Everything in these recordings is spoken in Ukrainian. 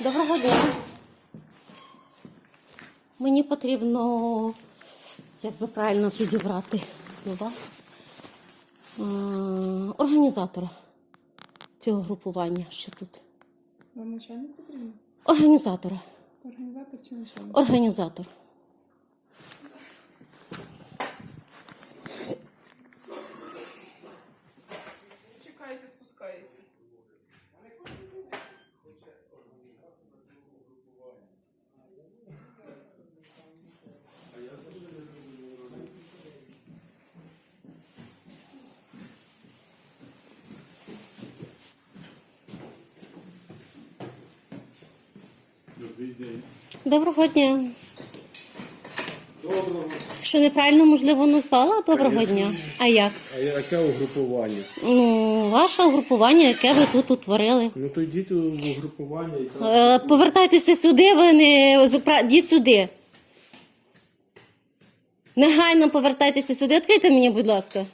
Доброго дня. Мені потрібно, як би правильно підібрати слова, організатора цього групування, що тут. Вам начальник потрібен? Організатора. Організатор чи начальник? Організатор. Доброго дня. Доброго. Що неправильно, можливо, назвала? Доброго дня. А як? А яке угрупування? Ну, ваше угрупування, яке ви тут утворили. Ну то йдіть у угрупування і там. Е, Повертайтеся сюди, ви не запра- йдіть сюди. Негайно повертайтеся сюди. Відкрийте мені, будь ласка.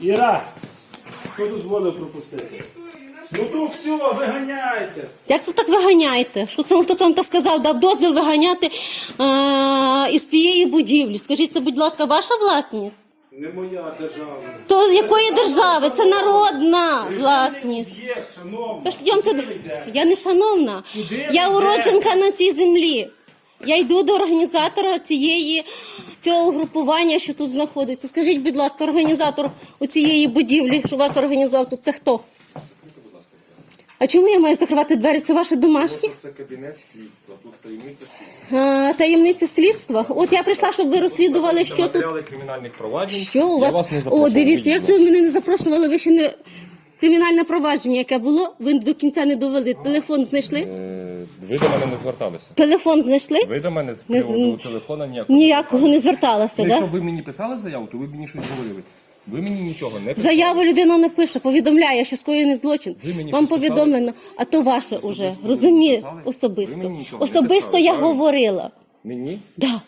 Іра! Хто дозволив пропустити? Ну то все, виганяйте! Як це так виганяєте? Що це хто це вам так сказав? Дав дозвіл виганяти е, із цієї будівлі. Скажіть, це, будь ласка, ваша власність? Не моя держава. То якої держави? Це народна власність. Є, шановна. Ви йдемте Куди ви? Я не шановна. Куди Я уродженка на цій землі. Я йду до організатора цієї цього угрупування, що тут знаходиться. Скажіть, будь ласка, організатор у цієї будівлі, що вас організував тут, це хто? А чому я маю закривати двері? Це ваші домашні? Це кабінет слідства, тут таємниця слідства. А, таємниця слідства. От я прийшла, щоб ви розслідували, що тут. Матеріали кримінальних проваджень. Що у вас? вас не О, дивіться, як це ви мене не запрошували? Ви ще не кримінальне провадження, яке було, ви до кінця не довели. Телефон знайшли? Е, Ви до мене не зверталися. Телефон знайшли? Ви до мене з Не з- приводу телефона ніякого. Ніякого не зверталася, Ну, Якщо ви мені писали заяву, то ви мені щось говорили. Ви мені нічого не писали. Заяву людина не пише, повідомляє, що скоєний злочин. Ви мені Вам щось повідомлено, а то ваше уже. Ви Розуміє? мені писали? Ви Особисто. мені нічого не Особисто писали, я правильно? говорила. Мені? Да.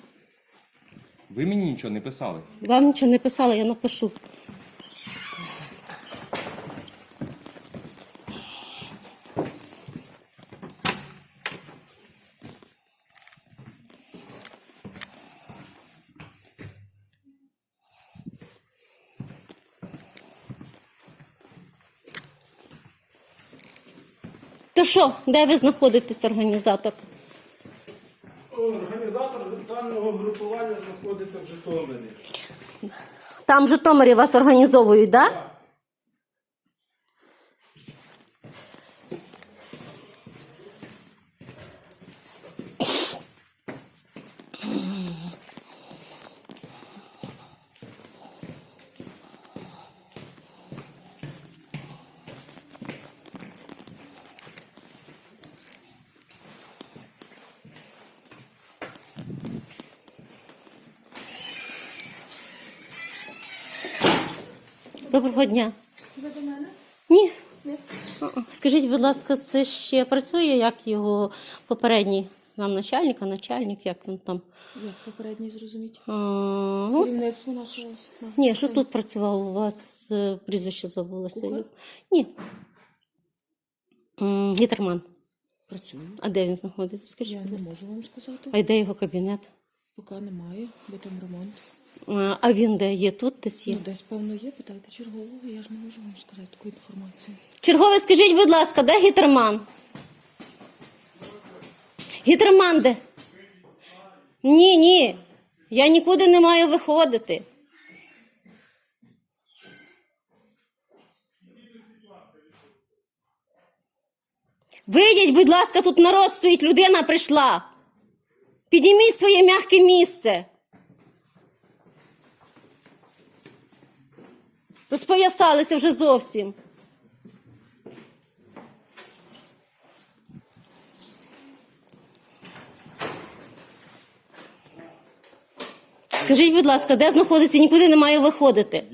Ви мені нічого не писали. Вам нічого не писала, я напишу. Що, де ви знаходитесь, організатор? Організатор даного групування знаходиться в Житомирі. Там в Житомирі вас організовують, так? Да? Доброго дня. Ви до мене? Ні. Ні. Скажіть, будь ласка, це ще працює як його попередній нам начальник, а начальник, як він там? Як попередній зрозуміть? А, ну, Керівництво нашого. ні, що тут працював у вас е, прізвище забулося? Кухар? Ні. М, Гітерман. Працює. А де він знаходиться? Скажіть, Я будь не ласка. можу вам сказати. А де його кабінет? Поки немає, бо там ремонт. А, а він де є? Тут десь є? Ну, десь, певно, є, питайте чергового, я ж не можу вам сказати таку інформацію. Черговий, скажіть, будь ласка, де гітерман? Гітерман де? Ні, ні. Я нікуди не маю виходити. Вийдіть, будь ласка, тут народ стоїть, людина прийшла. Підійміть своє м'яке місце. Розпов'ясалися вже зовсім. Скажіть, будь ласка, де знаходиться, нікуди не має виходити.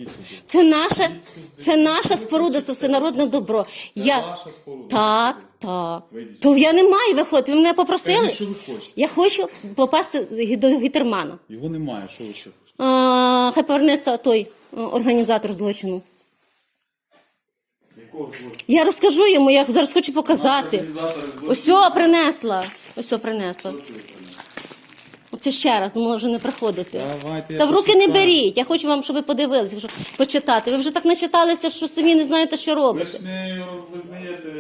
Це наша, це наша споруда, це все народне добро. я... ваша споруда. Так, так. То я не маю виходити. Ви мене попросили? Кажіть, що ви хочете. Я хочу попасти до гітермана. Його немає, що ви ще? А, хай повернеться той організатор злочину. Якого злочину? Я розкажу йому, я зараз хочу показати. Ось принесла. Ось принесла. Ось о, принесла. Оце ще раз, ну, може не приходити. Давайте, я Та в руки не почитаю. беріть. Я хочу вам, щоб ви подивилися, щоб почитати. Ви вже так начиталися, що самі не знаєте, що Ви робите. ж не визнаєте...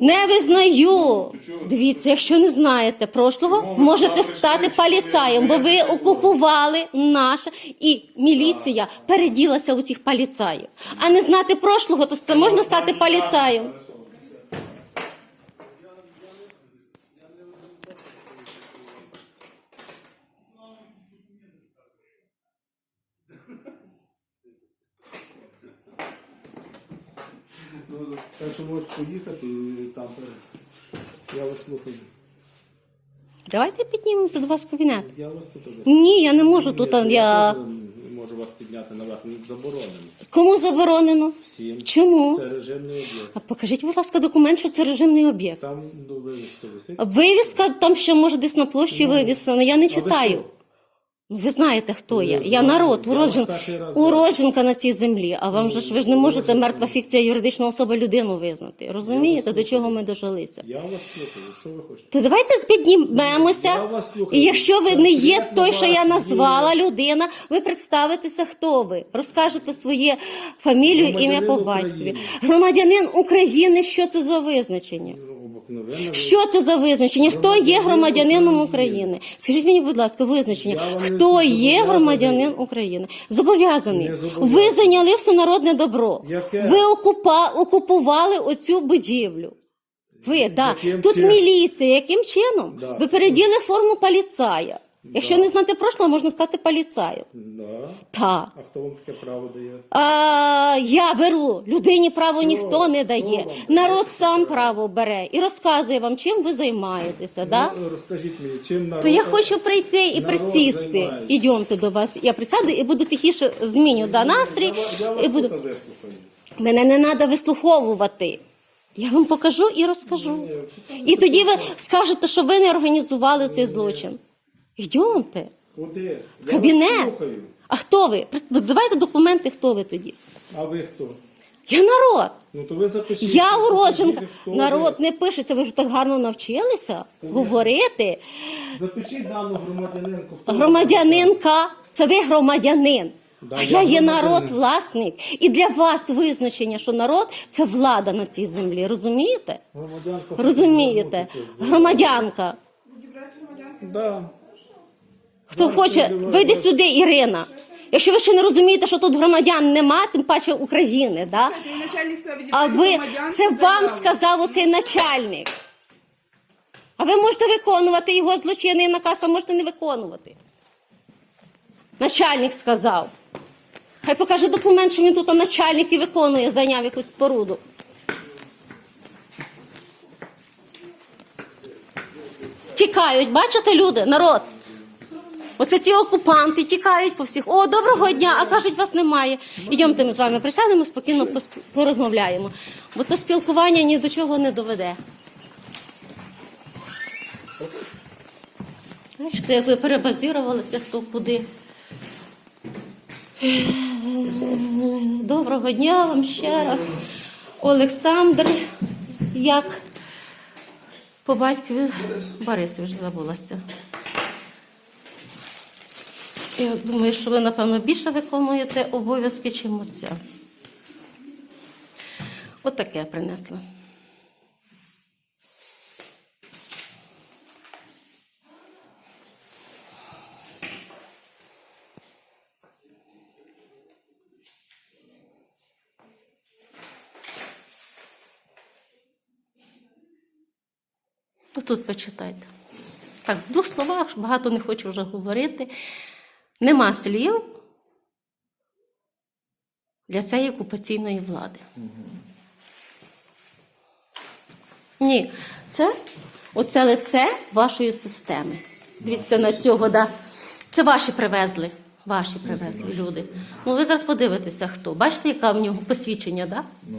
Не визнаю. чого? Дивіться, якщо не знаєте прошлого, Чому ви можете сюди стати що ви поліцаєм, бо ви визнаєте окупували наше і міліція переділася у цих поліцаїв. А не знати прошлого, то можна стати поліцаєм. Ну, так що можеш поїхати і там... Я вас слухаю. Давайте піднімемося до вас в кабінет. Я вас тут... обов'язково. Ні, я не можу тут. А, Я теж можу вас підняти наверх. Ну, Заборонено. кому заборонено? Всім. Чому? Це режимний об'єкт. А покажіть, будь ласка, документ, що це режимний об'єкт. Там ну, вивіска висить. Вивіска там ще може десь на площі вивісена. Я не читаю. хто? Ну, Ви знаєте, хто я. Не Я народ, Я вас уроджен, уродженка на цій землі. А вам же ж ви ж не можете мертва фікція юридична особа людину визнати. Розумієте, до чого ми дожилися? Я вас слухаю. Що ви хочете? То давайте піднімемося. Я вас слухаю. І якщо ви не є той, що я назвала людина, ви представитеся, хто ви. Розкажете своє фамілію, ім'я по батькові. Громадянин України, що це за визначення? Що це за визначення? Хто є громадянином України? Скажіть мені, будь ласка, визначення. Я вам не Хто є зобов'язаний. громадянин України? Зобов'язаний. Не зобов'язаний. Ви зайняли всенародне добро. Яке? Ви окупа... окупували оцю будівлю. Ви, да. Яким Тут чином? міліція. Яким чином? Да. Ви переділи форму поліцая. Якщо не знати прошлого, можна стати поліцаєм. Да. Так. А хто вам таке право дає? А, я беру. Людині право ніхто не дає. Народ сам право бере і розказує вам, чим ви займаєтеся. Да? Ну, розкажіть мені, чим народ... То я хочу прийти і народ присісти. займається? Ідемте до вас. Я присяду і буду тихіше зміню да, настрій. Я, ва- я вас І буду... тут вислухаю. Мене не треба вислуховувати. Я вам покажу і розкажу. І тоді ви скажете, що ви не організували цей злочин. Йдемте. Куди? В кабінет. вас слухаю. А хто ви? Давайте документи, хто ви тоді. А ви хто? Я народ. Ну то ви запишіть. Я уродженка. Народ ви. не пишеться. Ви ж так гарно навчилися говорити. Запишіть дану громадянинку. Хто? Громадянинка, це ви громадянин. Да, а я я є народ власник. І для вас визначення, що народ це влада на цій землі. Розумієте? Громадянка. Розумієте? Громадянка. Да. Хто хоче, вийди сюди, Ірина. Якщо ви ще не розумієте, що тут громадян нема, тим паче України, да? А ви це вам сказав оцей начальник. А ви можете виконувати його злочинний наказ, а можете не виконувати. Начальник сказав. Хай покаже документ, що він тут начальник і виконує, зайняв якусь споруду. Тікають, бачите, люди, народ. Оце ці окупанти тікають по всіх. О, доброго дня! А кажуть, вас немає. Ідемте, ми з вами присядемо, спокійно порозмовляємо. Бо то спілкування ні до чого не доведе. Бачите, ви перебазірувалися хто куди. Доброго дня вам ще раз. Олександр, як по батькові Борисович забулася. Я думаю, що ви, напевно, більше виконуєте обов'язки, чим оця. Отаке принесла. Тут почитайте. Так, в двох словах, багато не хочу вже говорити. Нема слів для цієї окупаційної влади. Ні, це оце лице вашої системи. Дивіться на цього, да. Це ваші привезли. Ваші привезли люди. Ну ви зараз подивитеся, хто. Бачите, яке в нього посвідчення, да? Ну,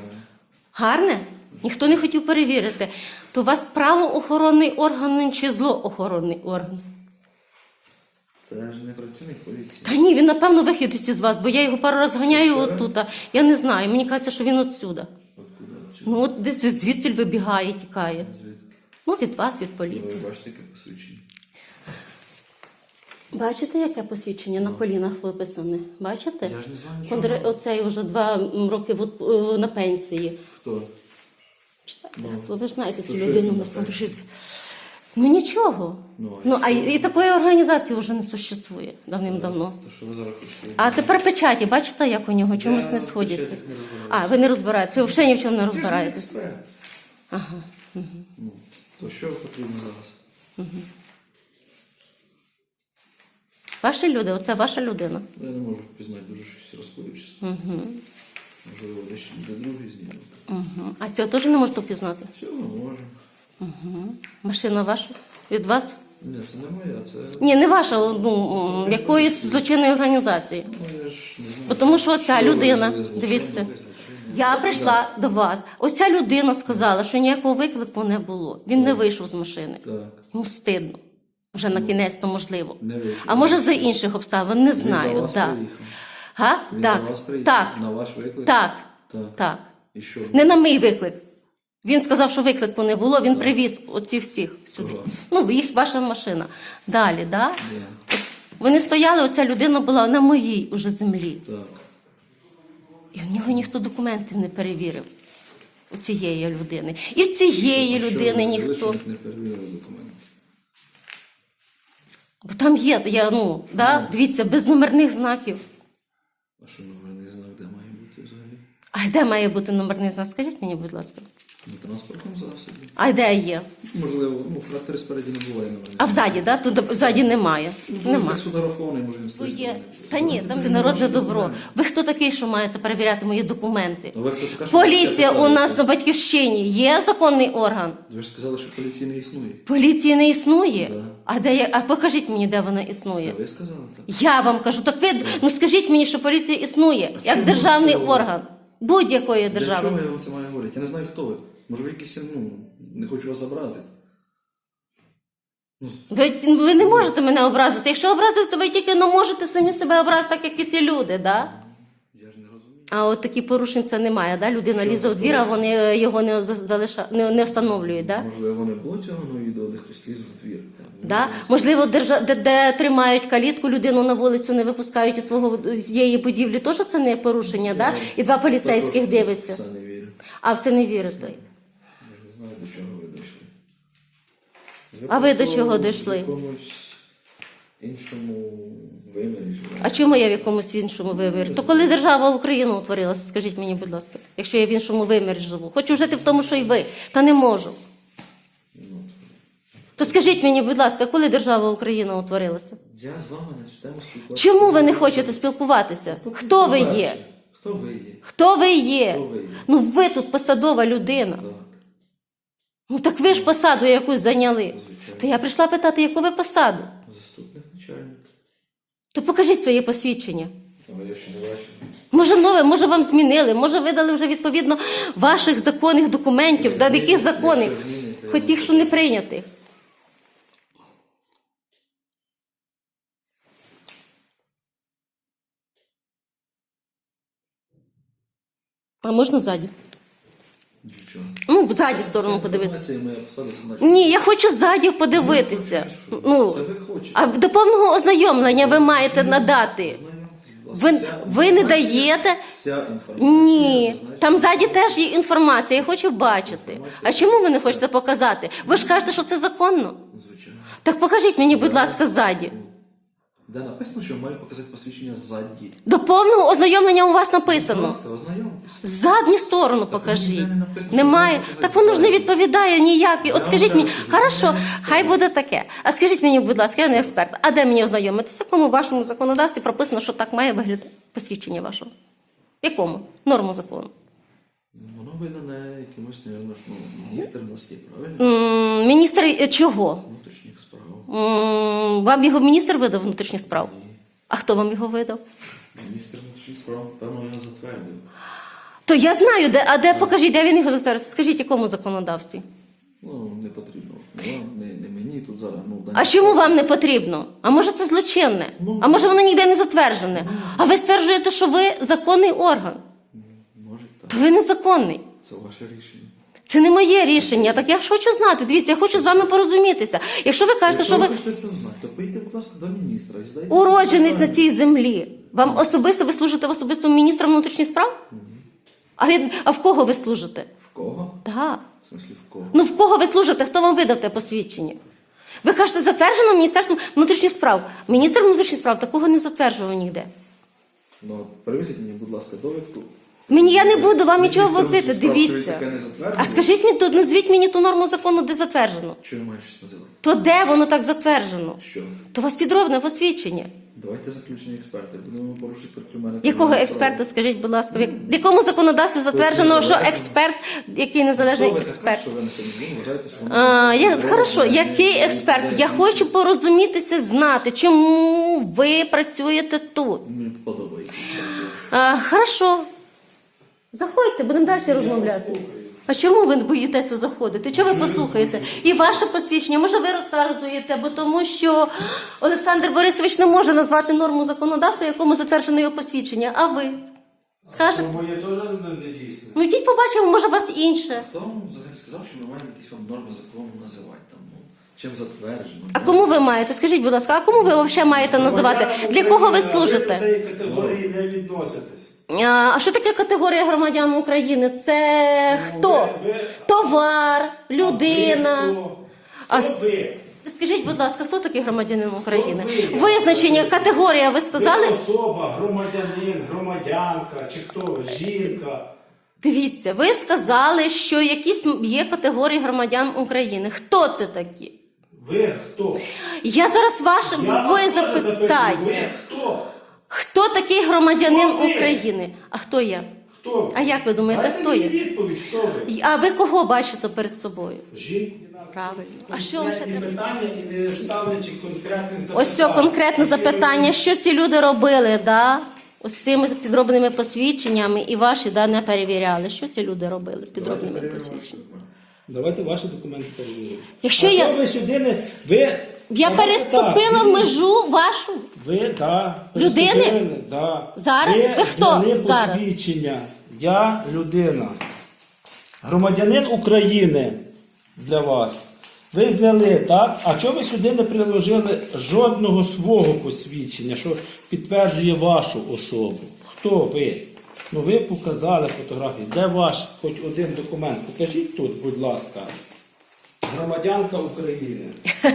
Гарне? Ніхто не хотів перевірити. То у вас правоохоронний орган чи злоохоронний орган? Це ж не працівник поліції. Та ні, він напевно вихідець із вас, бо я його пару раз ганяю Що? отут. Я не знаю. Мені кажеться, що він отсюда. Откуда? Ну от десь звідси вибігає, тікає. Звідки? Ну, від вас, від Ви поліції. бачите, яке посвідчення? Бачите, яке посвідчення на колінах виписане? Бачите? Я ж не знаю нічого. Кондре... Оцей вже два м, роки в- е, на пенсії. Хто? Читайте, Ну, хто? Ви ж знаєте цю людину він у нас напише? напишеться. Ну нічого. Ну, а Ну, а і, і такої організації вже не существує давним-давно. То що ви зараз хочете? А тепер печаті, бачите, як у нього чомусь Я не в сходяться. печатях не розбираюся. А, ви не розбираєтеся, ви взагалі ні в чому не Це ж не розбираєтесь. експерт. Ага. Ну, то що потрібно зараз? Ваші люди, оце ваша людина. Я не можу впізнати дуже щось розпливчасті. Угу. Можливо, десь де другий знімуть. Угу. А цього теж не можете впізнати. Цього можемо. Машина ваша? Від вас? Ні, це не моя, це. Ні, не ваша, ну, якоїсь злочинної організації. Ну, я ж не знаю. Бо Тому що ця Що людина, дивіться, я прийшла до вас. Ось ця людина сказала, що ніякого виклику не було. Він не вийшов з машини. Так. Йому стидно. Вже на кінець, то можливо. Не вийшов. А може за інших обставин, не Він до знаю. вас Так. приїхав. Га? Він Так. до вас приїхав. Так. На ваш виклик? Так. Так. Так. І що? Не на мій виклик. Він сказав, що виклику не було, він привіз оці всіх сюди. Ну, їх ваша машина. Далі, да? Ні. Вони стояли, оця людина була на моїй уже землі. Так. І в нього ніхто документів не перевірив. У цієї людини. І в цієї Що людини ви ніхто. що не перевірили документи? Бо там є, я, ну, да? дивіться, без номерних знаків. А що номерний знак де має бути взагалі? А де має бути номерний знак? Скажіть мені, будь ласка. На транспортному засобі. А де є? Можливо, ну, в спереді не буває номерний А взаді, да? Тут взаді немає. Нема. Немає. Сфотографований, може він стоїть. Є. Та ні, там це народне добро. Ви хто такий, що маєте перевіряти мої документи? Ви хто така, що Поліція у нас на батьківщині є законний орган. Ви ж сказали, що поліції не існує. Поліції не існує. Да. А де є? А покажіть мені, де вона Це існує. ви сказали так? Я вам кажу, так ви ну скажіть мені, що поліція існує як державний це орган будь-якої Для держави. чого я вам це маю говорити? Я не знаю, хто ви. Може ви якісь, ну, не хочу вас образити. Ну, Ви, ви не можете мене образити. Якщо образити, то ви тільки не можете самі себе образити, так як і ті люди, да? я ж не розумію. А от такі порушень це немає, да? Людина Що лізе у двір, а вони його не за- залиша... не, не встановлюють, да? Можливо, не було цього на відео, де хтось ліз в двір. Да? Можливо, держа... де, де тримають калітку, людину на вулицю не випускають із свого з її будівлі, теж це не порушення, да? І два поліцейських Також дивиться. Це не вірю. А в це не вірите. Я не знаю, до чого ви дійшли. А ви до чого В дійшли? якомусь іншому вимірі живете. А чому я в якомусь іншому вимірі? То коли держава Україну утворилася, скажіть мені, будь ласка, якщо я в іншому вимірі живу. Хочу жити в тому, що й ви, та не можу. То скажіть мені, будь ласка, коли держава Україна утворилася? Я з вами на цю тему спілкуватися. Чому ви не хочете спілкуватися? Хто ви є? Хто ви є? Хто ви є? Ви є? Ну ви тут посадова людина. Так. Ну так ви ж посаду якусь зайняли. Звичайно. То я прийшла питати, яку ви посаду. Заступник начальника. То покажіть своє посвідчення. Але я ще не бачив. Може, нове, може вам змінили, може видали вже відповідно ваших законних документів, да яких законних, хоч тих, що не прийнятих. А можна ззаді? Ну, ззаді сторону подивитися. Ні, я хочу ззаді подивитися. Ну, ви а до повного ознайомлення ви маєте надати. Ви, ви не даєте. Ні, там ззаді теж є інформація, я хочу бачити. А чому ви не хочете показати? Ви ж кажете, що це законно. Так покажіть мені, будь ласка, ззаді. Де написано, що маю показати посвідчення ззаді. До повного ознайомлення у вас Будь написано. ласка, ознайомтесь. Задню сторону покажіть. ніде не написано, Немає. Так воно ж не відповідає ніякій. От скажіть вам мені, кажу, хорошо, хай буде таке. А скажіть мені, будь ласка, я не експерт. А де мені ознайомитися? В якому вашому законодавстві прописано, що так має виглядати посвідчення вашого? В якому? Норму закону. Воно видане якимось, мабуть, ну, міністр у правильно? Міністр е, чого? Внутрішніх справ. Вам його міністр видав внутрішніх справ? А хто вам його видав? Міністр внутрішніх справ, певно, його затвердив. То я знаю, де, а де покажіть, де він його затвердив. Скажіть, якому законодавстві? Ну, не потрібно. Не не, не мені тут зараз. Ну, А чому вам не потрібно? А може це злочинне? А може воно ніде не затверджене? А ви стверджуєте, що ви законний орган? Може так. То ви незаконний. Це ваше рішення. Це не моє рішення. Так я ж хочу знати. Дивіться, я хочу з вами порозумітися. Якщо ви кажете, що ви хочете це знати, то поїдьте, будь ласка, до міністра і здайте. уродженець на цій землі, вам особисто ви служите в особистому міністра внутрішніх справ? А, від, а в кого ви служите? В кого? Так. В смислі, в кого? Ну в кого ви служите? Хто вам видав те посвідчення? Ви кажете, затверджено Міністерством внутрішніх справ. Міністр внутрішніх справ такого не затверджував ніде. Ну, привезіть мені, будь ласка, довідку. Мені я не буду вам нічого возити, дивіться. А скажіть мені тут, назвіть мені ту норму закону, де затверджено. Що маю щось називати? То де воно так затверджено? Що? То у вас підробне посвідчення. Давайте заключення експерти. Будемо порушити мене. Якого експерта, скажіть, будь ласка, в як- в якому законодавстві затверджено, що експерт, який незалежний експерт? що ви на собі вважаєте, що А, я, хорошо, який експерт? Я хочу порозумітися, знати, чому ви працюєте тут. Мені подобається. А, хорошо. Заходьте, будемо далі розмовляти. А чому ви боїтеся заходити? Чого ви послухаєте? І ваше посвідчення, може, ви розказуєте, бо тому що Олександр Борисович не може назвати норму законодавства, якому затверджено його посвідчення. А ви скажете? Моє теж не дійсне. Ну йдіть побачимо, може, у вас інше. Хто вам взагалі сказав, що ми маємо якісь вам норми закону називати там? Ну, чим затверджено? А кому ви маєте? Скажіть, будь ласка, а кому ви взагалі маєте називати? Для кого ви Ви до служите? цієї категорії не відноситесь. А що таке категорія громадян України? Це хто? ви- Товар, людина. А Скажіть, будь ласка, хто такий громадянин України? Визначення, категорія, ви сказали? Особа, громадянин, громадянка, чи хто ви, жінка. Дивіться, ви сказали, що якісь є категорії громадян України. Хто це такі? Ви хто? Я зараз ваш Я ви запитаю. Ви хто? Хто такий громадянин Хто? України? А хто я? Хто? А як ви думаєте, Дайте хто є? відповідь, хто ви? А ви кого бачите перед собою? Жінка. Правильно. А що вам ще треба? питання і не ставлячи конкретних запитань. Ось це конкретне запитання, що ці люди робили, да? Ось цими підробними посвідченнями і ваші да, не перевіряли. Що ці люди робили з підробними посвідченнями? Давайте ваші документи перевіримо. Якщо а я- ви сюди не... Ви... Я переступила так, межу вашу. Ви, да, Людини? переступили, Да. Зараз? Ви хто зняли зараз? посвідчення. Я людина. Громадянин України для вас. Ви зняли, так? А чого ви сюди не приложили жодного свого посвідчення, що підтверджує вашу особу? Хто ви? Ну ви показали фотографії. Де ваш хоч один документ? Покажіть тут, будь ласка. Громадянка України.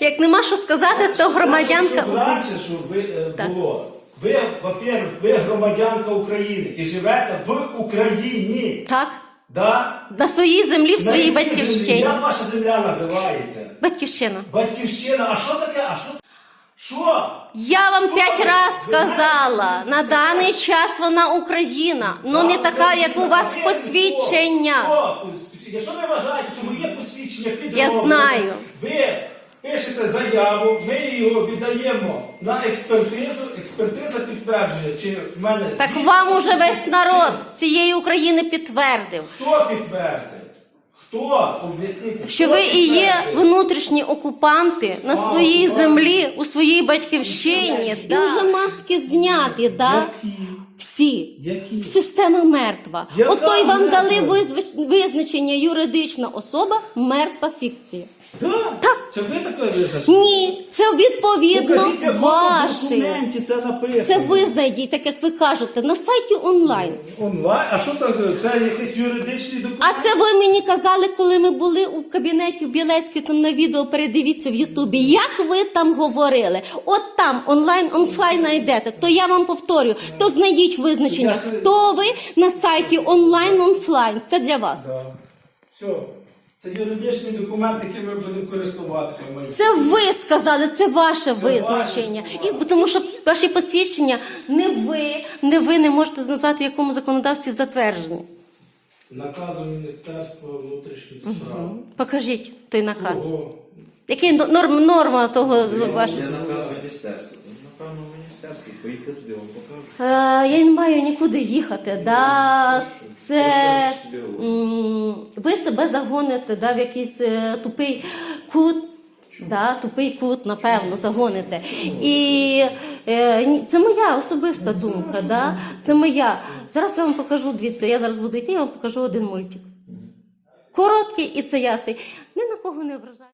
Як нема що сказати, то громадянка. Раніше, щоб ви е, Так. було. Ви, во-первых, ви громадянка України і живете в Україні. Так, Да? на своїй землі, в На своїй якій землі? батьківщині. Як ваша земля називається? Батьківщина. Батьківщина. А що таке? А що? Що? Я вам п'ять раз сказала, на даний час вона Україна, ну не така, як у вас посвідчення. Хто? Якщо ви вважаєте, що моє посвідчення підроблене, Я знаю. ви пишете заяву, ми його віддаємо на експертизу, експертиза підтверджує, чи в мене Так дійсно вам уже весь чи- народ цієї України підтвердив, Хто підтвердив? Хто? Об'ясніть. що хто ви і є підтвердив? внутрішні окупанти на своїй окупанти. землі, у своїй батьківщині. І Да. вже маски зняті, да? Які? Всі. Які? Система мертва. Яка Ото й вам мертва? дали визв- визначення юридична особа мертва фікція. Да? Так. Це ви таке визначили? Ні, це відповідно Покажіть, в ваші. документі це написано. Це ви знайдіть, так як ви кажете, на сайті онлайн. Онлайн? А що це? Це якийсь юридичний документ? А це ви мені казали, коли ми були у кабінеті у Білецькій, там на відео передивіться в Ютубі. Як ви там говорили? От там онлайн, онфлайн знайдете. То я вам повторю, то знайдіть визначення. Я Хто ви на сайті онлайн, онфлайн. Це для вас. Да. Все. Це юридичний документ, яким ми будемо користуватися в майбутньому. Це ви сказали, це ваше визначення. ваше І тому що ваші посвідчення не ви, не ви не можете назвати, в якому законодавстві затверджені. Наказу Міністерства внутрішніх справ. Покажіть той наказ. Кого? Який но- норм, норма того з- вашого? наказ міністерство. Напевно, в міністерство. Поїдьте туди, вам покажу. Е, я не маю нікуди їхати. Да? Це Що ж собі м, ви себе загоните да, в якийсь е, тупий кут. Да, тупий кут, напевно, загоните. І е, ні, це моя особиста думка. Да? Це моя. Зараз я вам покажу дивіться, я зараз буду йти, я вам покажу один мультик. Короткий і це ясний. Ні на кого не ображаю.